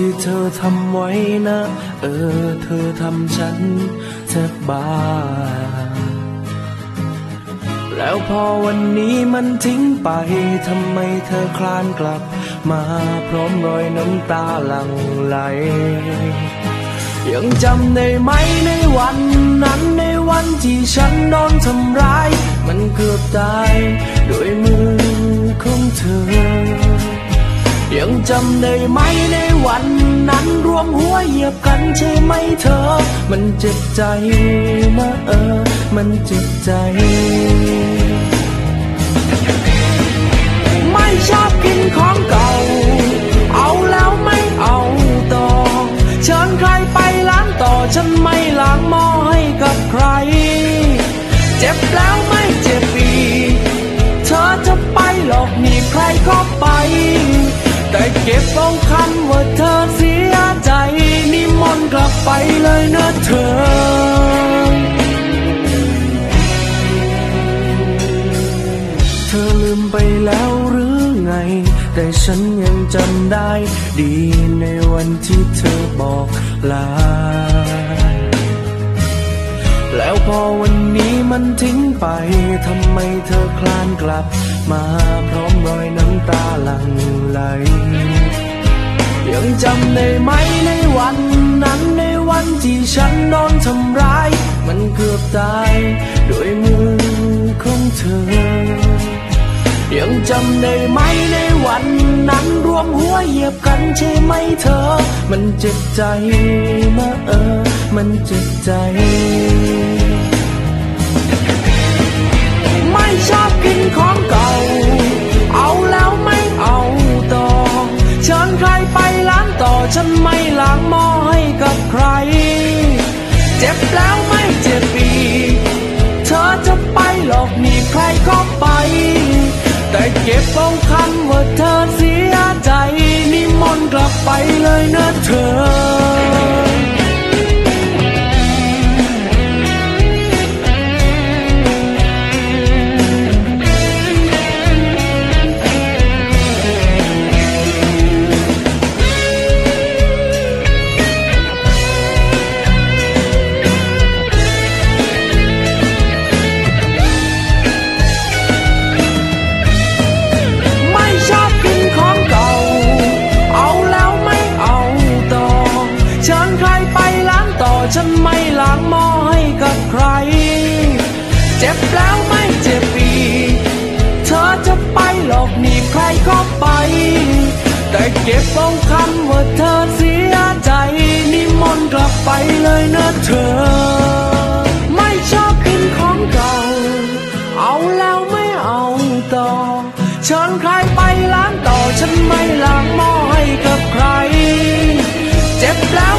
ที่เธอทำไว้นะ เออ เธอทำฉันแทบบ้า แล้วพอวันนี้มันทิ้งไปทำไมเธอคลานกลับ มาพร้อมรอยน้ำตาหลั่งไหล ยังจำได้ไหมในวันนั้นในวันที่ฉันโดนทำร้าย มันเกือบตายด้วยมือ จำได้ไหมในวันนั้นรวมหัวเหยียบกันใช่ไหมเธอ มันเจ็บใจนะเออ มันเจ็บใจ ไม่ชอบ เก็บเอาคำว่าเธอเสียใจนิมนต์กลับไปเลยนะเธอเธอลืมไปแล้วหรือไง แต่ฉันยังจำได้ ดีในวันที่เธอบอกลา แล้วพอวันนี้มันทิ้งไปทำไมเธอคลานกลับ มาพร้อมรอยน้ำตาหลั่งไหล ยังจำได้ไหมในวันนั้นในวันที่ฉันโดนทำร้าย มันเกือบตายด้วยมือของเธอ ยังจำได้ไหมในวันนั้นรวมหัวเหยียบกันใช่ไหมเธอ มันเจ็บใจนะเออ มันเจ็บใจ ไม่ชอบกินของเก่า เอาแล้วไม่เอาต่อ เชิญใครไปล้างต่อ ฉันไม่ล้างหม้อให้กับใคร เจ็บแล้วไม่เจ็บอีก เธอจะไปหลอกหนีใครเข้าไป แต่เก็บเอาคำว่าเธอเสียใจนิมนต์กลับไปเลยนะเธอ จ็บแล้วไม่เจ็บอีกเธอจะไปหลอกหนีใครก็ไป แต่เก็บตรงคำว่าเธอเสียใจ นิมนต์กลับไปเลยนะเธอ ไม่ชอบกินของเก่า เอาแล้วไม่เอาต่อ เชิญใครไปล้างต่อ ฉันไม่ล้างหม้อให้กับใคร เจ็บแล้ว